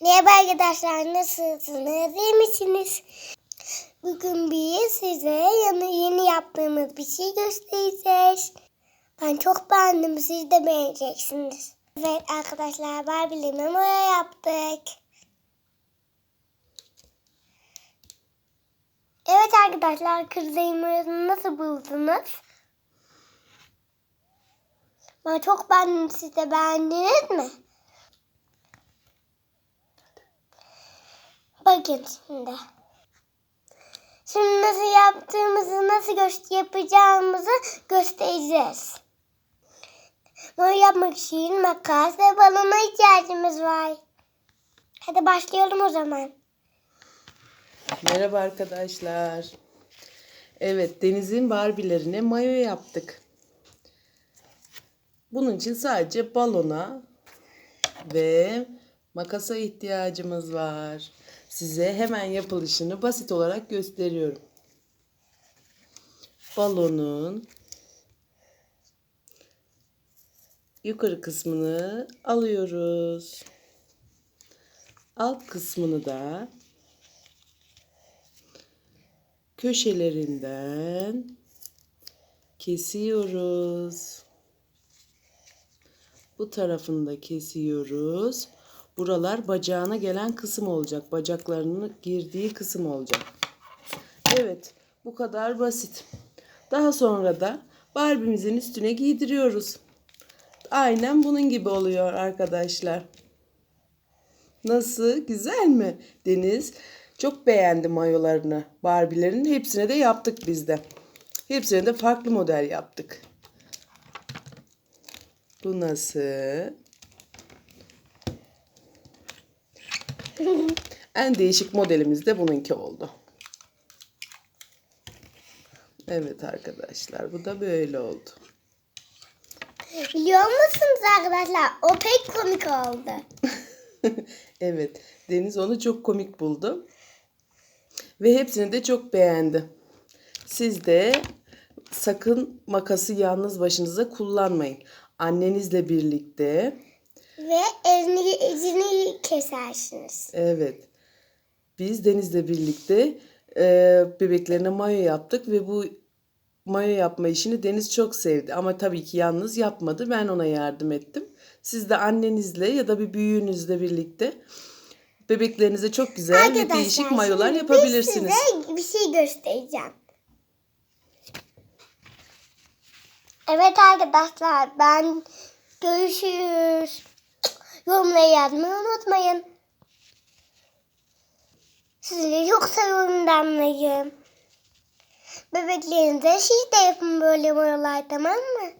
Merhaba arkadaşlar nasılsınız? İyi misiniz? Bugün biz size yeni, yeni yaptığımız bir şey göstereceğiz. Ben çok beğendim. Siz de beğeneceksiniz. Evet arkadaşlar Barbie'li boya yaptık. Evet arkadaşlar kırmızı nasıl buldunuz? Ben çok beğendim. Siz de beğendiniz mi? Bakın şimdi. Nasıl yaptığımızı, nasıl gö- yapacağımızı göstereceğiz. Bunu yapmak için makas ve balona ihtiyacımız var. Hadi başlayalım o zaman. Merhaba arkadaşlar. Evet, Deniz'in Barbie'lerine mayo yaptık. Bunun için sadece balona ve makasa ihtiyacımız var. Size hemen yapılışını basit olarak gösteriyorum. Balonun yukarı kısmını alıyoruz. Alt kısmını da köşelerinden kesiyoruz. Bu tarafını da kesiyoruz. Buralar bacağına gelen kısım olacak. Bacaklarının girdiği kısım olacak. Evet, bu kadar basit. Daha sonra da Barbie'mizin üstüne giydiriyoruz. Aynen bunun gibi oluyor arkadaşlar. Nasıl? Güzel mi? Deniz çok beğendi mayolarını. Barbie'lerin hepsine de yaptık biz de. Hepsine de farklı model yaptık. Bu nasıl? En değişik modelimiz de bununki oldu. Evet arkadaşlar bu da böyle oldu. Biliyor musunuz arkadaşlar? O pek komik oldu. evet Deniz onu çok komik buldu. Ve hepsini de çok beğendi. Siz de sakın makası yalnız başınıza kullanmayın. Annenizle birlikte Ve elini, elini kesersiniz. evet biz Deniz'le birlikte e, bebeklerine mayo yaptık ve bu mayo yapma işini Deniz çok sevdi. Ama tabii ki yalnız yapmadı. Ben ona yardım ettim. Siz de annenizle ya da bir büyüğünüzle birlikte bebeklerinize çok güzel ve değişik mayolar yapabilirsiniz. Ben size bir şey göstereceğim. Evet arkadaşlar ben görüşürüz. Yorumları yazmayı unutmayın. Sizleri çok seviyorum damlayım. Bebeklerinize siz de yapın böyle mayolar tamam mı?